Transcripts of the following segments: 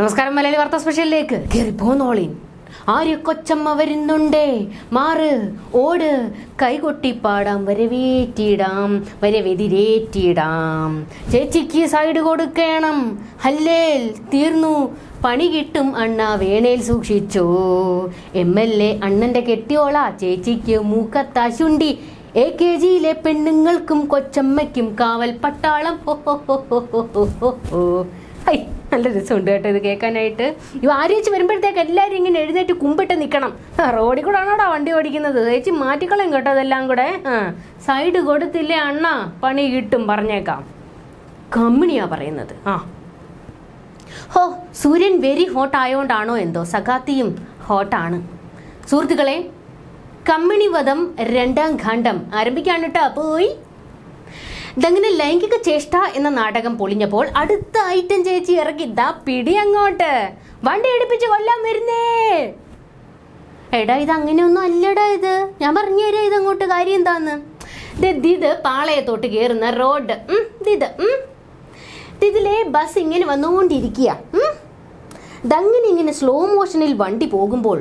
നമസ്കാരം മലയാളി വാർത്താ സ്പെഷ്യലിലേക്ക്. കേറിപ്പോളിൻ ആര് കൊച്ചമ്മ വരുന്നുണ്ടേ. മാറ്. ഓട്. കൈകൊട്ടിപ്പാടാം വരവേറ്റിടാം വരവെതിരേറ്റിയിടാം ചേച്ചിക്ക് സൈഡ് കൊടുക്കണം. ഹല്ലേൽ തീർന്നു. പണി കിട്ടും അണ്ണ വേണേൽ സൂക്ഷിച്ചോ. എം എൽ എ അണ്ണന്റെ കെട്ടിയോള ചേച്ചിക്ക് മൂക്കത്താ ശുണ്ടി. എ കെ ജിയിലെ പെണ്ണുങ്ങൾക്കും കൊച്ചമ്മയ്ക്കും കാവൽ പട്ടാളം. ഹൈ. നല്ല രസമുണ്ട് കേട്ടോ ഇത് കേൾക്കാനായിട്ട്. ഇവ ആര്യേച്ച് വരുമ്പോഴത്തേക്ക് എല്ലാവരും ഇങ്ങനെ എഴുന്നേറ്റ് കുമ്പിട്ട് നിൽക്കണം റോഡിൽ കൂടെ ആണോടാ വണ്ടി ഓടിക്കുന്നത്? ചേച്ചി മാറ്റിക്കളയും കേട്ടോ അതെല്ലാം കൂടെ. ആ സൈഡ് കൊടുത്തില്ലേ അണ്ണ? പണി കിട്ടും പറഞ്ഞേക്കാം. കമ്മിണിയാ പറയുന്നത്. ആ. ഹോ സൂര്യൻ വെരി ഹോട്ട് ആയോണ്ടാണോ എന്തോ? സഖാത്തിയും ഹോട്ടാണ്. സുഹൃത്തുക്കളെ കമ്മിണി വധം രണ്ടാം ഖണ്ഡം ആരംഭിക്കാണ് കേട്ടോ. പോയി. ഇതങ്ങനെ ലൈംഗിക ചേഷ്ട എന്ന നാടകം പൊളിഞ്ഞപ്പോൾ അടുത്ത ഐറ്റം ചേച്ചി ഇറക്കി ദാ പിടി അങ്ങോട്ട്. വണ്ടി എടുപ്പിച്ച് കൊല്ലാൻ വരുന്നേ. എടാ ഇത് അങ്ങനെയൊന്നും അല്ലടാ ഇത്. ഞാൻ പറഞ്ഞു തരാം ഇതങ്ങോട്ട് കാര്യം എന്താന്ന്. ഇത് പാളയത്തോട്ട് കയറുന്ന റോഡ്. ദിത് ഇത് ഇതിലെ ബസ് ഇങ്ങനെ വന്നുകൊണ്ടിരിക്കുക. ദങ്ങനെ ഇങ്ങനെ സ്ലോ മോഷനിൽ വണ്ടി പോകുമ്പോൾ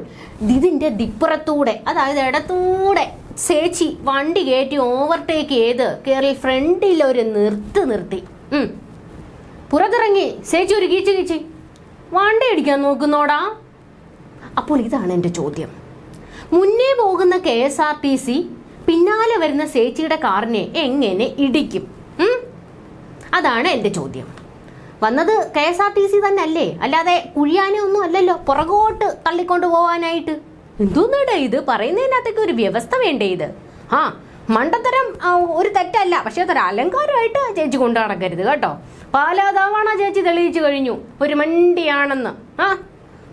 ദിതിന്റെ ദിപ്പുറത്തൂടെ അതായത് ഇടത്തൂടെ ചേച്ചി വണ്ടി കയറ്റി ഓവർടേക്ക് ചെയ്ത് കയറി ഫ്രണ്ടിൽ ഒരു നിർത്ത് നിർത്തി. ഉം. പുറത്തിറങ്ങി. ചേച്ചി ഒരു കീച്ച് കീച്ചി. വണ്ടി അടിക്കാൻ നോക്കുന്നോടാ. അപ്പോൾ ഇതാണ് എന്റെ ചോദ്യം. മുന്നേ പോകുന്ന K S R T C പിന്നാലെ വരുന്ന ചേച്ചിയുടെ കാറിനെ എങ്ങനെ ഇടിക്കും? അതാണ് എന്റെ ചോദ്യം. വന്നത് K S R T C തന്നെ അല്ലേ അല്ലാതെ കുഴിയാനൊന്നും അല്ലല്ലോ. പുറകോട്ട് തള്ളിക്കൊണ്ട് പോവാനായിട്ട്. എന്തോന്നാടാ ഇത്? പറയുന്നതിനകത്തേക്ക് ഒരു വ്യവസ്ഥ വേണ്ടേ ഇത്? ആ മണ്ടത്തരം ഒരു തെറ്റല്ല. പക്ഷെ അതൊരു അലങ്കാരമായിട്ട് ചേച്ചി കൊണ്ടു നടക്കരുത് കേട്ടോ. പാലാതാവാണ ചേച്ചി തെളിയിച്ചു കഴിഞ്ഞു. ഒരു മണ്ടിയാണെന്ന്. ആ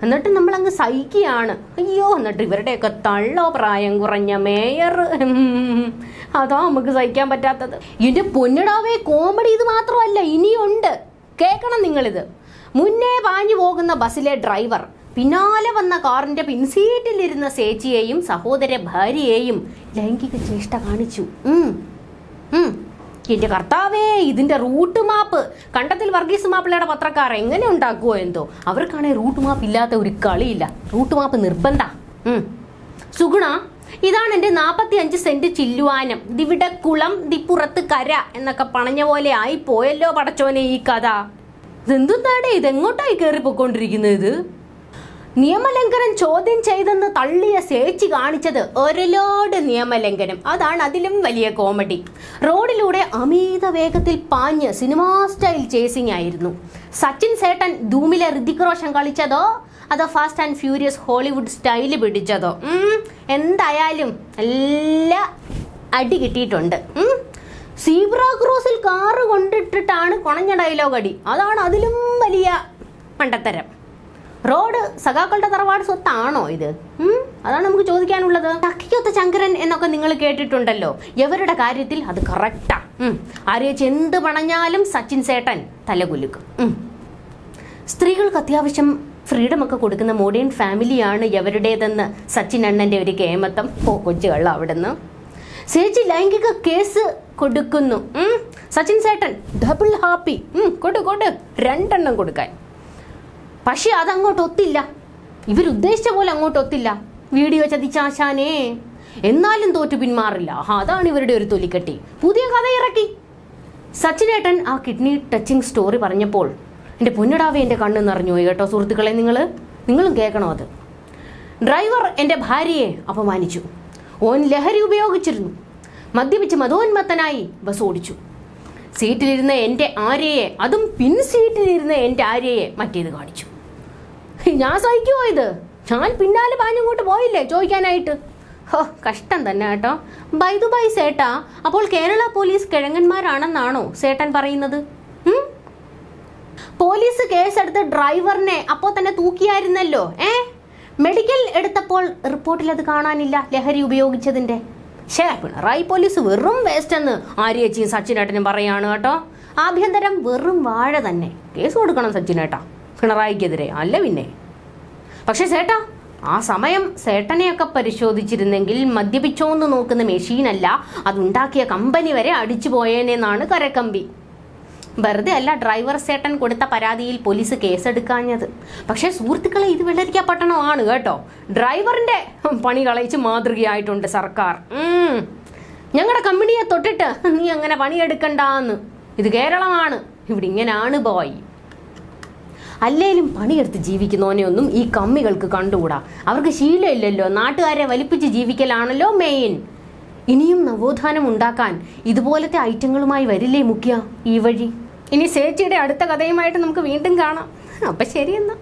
എന്നിട്ട് നമ്മൾ അങ്ങ് സഹിക്കുകയാണ്. അയ്യോ എന്നിട്ട് ഇവരുടെയൊക്കെ തള്ളോ പ്രായം കുറഞ്ഞ മേയർ. അതാ നമുക്ക് സഹിക്കാൻ പറ്റാത്തത്. ഇതിന്റെ പൊന്നിടാവേ കോമഡി ഇത് മാത്രമല്ല ഇനിയുണ്ട്. കേൾക്കണം നിങ്ങളിത്. മുന്നേ പാഞ്ഞു പോകുന്ന ബസ്സിലെ ഡ്രൈവർ പിന്നാലെ വന്ന കാറിന്റെ പിൻസീറ്റിലിരുന്ന സേച്ചിയെയും സഹോദര ഭാര്യയെയും ലൈംഗിക ചേഷ്ട കാണിച്ചു. എന്റെ കർത്താവേ ഇതിന്റെ റൂട്ട് മാപ്പ്. കണ്ടത്തിൽ വർഗീസ് മാപ്പിളയുടെ പത്രക്കാർ എങ്ങനെ ഉണ്ടാക്കുവോ എന്തോ. അവർക്കാണെങ്കിൽ റൂട്ട് മാപ്പ് ഇല്ലാത്ത ഒരു കളിയില്ല. റൂട്ട് മാപ്പ് നിർബന്ധ. സുഗുണ ഇതാണ് എന്റെ നാൽപ്പത്തി അഞ്ച് സെന്റ് ചില്ലുവാനം. ദിവിടെ കുളം ദിപ്പുറത്ത് കര എന്നൊക്കെ പണഞ്ഞ പോലെ ആയി പോയല്ലോ പടച്ചോനെ ഈ കഥ. ഇതെന്തുന്നാടേ ഇതെങ്ങോട്ടായി കയറി പൊക്കോണ്ടിരിക്കുന്നത് ഇത് നിയമലംഘനം ചോദ്യം ചെയ്തെന്ന് തള്ളിയ സേച്ചി കാണിച്ചത് ഒരലോട് നിയമലംഘനം. അതാണ് അതിലും വലിയ കോമഡി. റോഡിലൂടെ അമിത വേഗത്തിൽ പാഞ്ഞ് സിനിമാ സ്റ്റൈൽ ചേസിംഗ് ആയിരുന്നു. സച്ചിൻ സേട്ടൻ ധൂമിലെ ഋതിക് കളിച്ചതോ? അതോ fast and furious Hollywood style പിടിച്ചതോ? എന്തായാലും എല്ലാ അടി കിട്ടിയിട്ടുണ്ട്. സീബ്ര ക്രോസിൽ കാറ് കൊണ്ടിട്ടിട്ടാണ് കുണഞ്ഞ ഡയലോഗ് അടി. അതാണ് അതിലും വലിയ മണ്ടത്തരം. റോഡ് സഖാക്കളുടെ തറവാട് സ്വത്താണോ ഇത്? അതാണ് നമുക്ക് ചോദിക്കാനുള്ളത്. തക്കിയൊത്ത ചങ്കരൻ എന്നൊക്കെ നിങ്ങൾ കേട്ടിട്ടുണ്ടല്ലോ. എവരുടെ കാര്യത്തിൽ? അത് കറക്റ്റാ ആര്യേച്ച് എന്ത് പണഞ്ഞാലും സച്ചിൻ സേട്ടൻ തലകുലുക്കും. സ്ത്രീകൾക്ക് അത്യാവശ്യം ഫ്രീഡം ഒക്കെ കൊടുക്കുന്ന മോഡേൺ ഫാമിലിയാണ് എവരുടേതെന്ന് സച്ചിൻ അണ്ണന്റെ ഒരു കേമത്തം. ഓ കൊച്ചുകൾ അവിടുന്ന്. ചേച്ചി ലൈംഗിക കേസ് കൊടുക്കുന്നു. സച്ചിൻ സേട്ടൻ ഡബിൾ ഹാപ്പി കൊടു കൊടു. രണ്ടെണ്ണം കൊടുക്കാൻ. പക്ഷെ അതങ്ങോട്ട് ഒത്തില്ല. ഇവരുദ്ദേശിച്ച പോലെ അങ്ങോട്ട് ഒത്തില്ല. വീഡിയോ ചതിച്ചാശാനേ. എന്നാലും തോറ്റു പിന്മാറില്ല. അതാണ് ഇവരുടെ ഒരു തൊലിക്കെട്ടി. പുതിയ കഥ ഇറക്കി. സച്ചിനേട്ടൻ ആ കിഡ്നി ടച്ചിങ് സ്റ്റോറി പറഞ്ഞപ്പോൾ എന്റെ പൊന്നിടാവെ എന്റെ കണ്ണ് നിറഞ്ഞു പോയി കേട്ടോ സുഹൃത്തുക്കളെ നിങ്ങൾ നിങ്ങളും കേൾക്കണോ അത്? ഡ്രൈവർ എന്റെ ഭാര്യയെ അപമാനിച്ചു. ഓൻ ലഹരി ഉപയോഗിച്ചിരുന്നു. മദ്യപിച്ച് മതോന്മത്തനായി ബസ് ഓടിച്ചു. സീറ്റിലിരുന്ന എന്റെ ആര്യയെ അതും പിൻ സീറ്റിലിരുന്ന എന്റെ ആര്യയെ മറ്റേത് കാണിച്ചു. ഞാൻ സഹിക്കുമോ ഇത്? ഞാൻ പിന്നാലെ പാഞ്ഞങ്ങോട്ട് പോയില്ലേ ചോദിക്കാനായിട്ട്? ഹോ കഷ്ടം തന്നെ കേട്ടോ. ബൈദു ബൈ സേട്ടാ. അപ്പോൾ കേരള പോലീസ് കിഴങ്ങന്മാരാണെന്നാണോ സേട്ടൻ പറയുന്നത്? പോലീസ് കേസെടുത്ത് ഡ്രൈവറിനെ അപ്പോൾ തന്നെ തൂക്കിയായിരുന്നല്ലോ ഏ? മെഡിക്കൽ എടുത്തപ്പോൾ റിപ്പോർട്ടിൽ അത് കാണാനില്ല ലഹരി ഉപയോഗിച്ചതിന്റെ ഷേ പിണറായി പോലീസ് വെറും വേസ്റ്റ് എന്ന് ആര്യേച്ചിയും സച്ചിനേട്ടനും പറയാണ് കേട്ടോ. ആഭ്യന്തരം വെറും വാഴ തന്നെ. കേസ് കൊടുക്കണം സച്ചിനേട്ടാ. പിണറായിക്കെതിരെ. അല്ല പിന്നെ. പക്ഷെ ചേട്ടാ ആ സമയം സേട്ടനെയൊക്കെ പരിശോധിച്ചിരുന്നെങ്കിൽ മദ്യപിച്ചോന്ന് നോക്കുന്ന മെഷീനല്ല അതുണ്ടാക്കിയ കമ്പനി വരെ അടിച്ചു പോയേനെന്നാണ് കരക്കമ്പി. വെറുതെ അല്ല ഡ്രൈവർ സേട്ടൻ കൊടുത്ത പരാതിയിൽ പോലീസ് കേസെടുക്കാഞ്ഞത്. പക്ഷേ സുഹൃത്തുക്കളെ ഇത് വെള്ളരിക്കപ്പെട്ടണമാണ് കേട്ടോ. ഡ്രൈവറിന്റെ പണി കളയിച്ച് മാതൃകയായിട്ടുണ്ട് സർക്കാർ. ഞങ്ങളുടെ കമ്പനിയെ തൊട്ടിട്ട് നീ അങ്ങനെ പണിയെടുക്കണ്ടെന്ന്. ഇത് കേരളമാണ്. ഇവിടെ ഇങ്ങനെയാണ് ബോയ്. അല്ലേലും പണിയെടുത്ത് ജീവിക്കുന്നവനെ ഒന്നും ഈ കമ്മികൾക്ക് കണ്ടുകൂടാ? അവർക്ക് ശീലമില്ലല്ലോ. നാട്ടുകാരെ വലിപ്പിച്ച് ജീവിക്കലാണല്ലോ മെയിൻ ഇനിയും നവോത്ഥാനം ഉണ്ടാക്കാൻ ഇതുപോലത്തെ ഐറ്റങ്ങളുമായി വരില്ലേ മുഖ്യ ഈ വഴി? ഇനി സേച്ചിയുടെ അടുത്ത കഥയുമായിട്ട് നമുക്ക് വീണ്ടും കാണാം. അപ്പൊ ശരി എന്നാ.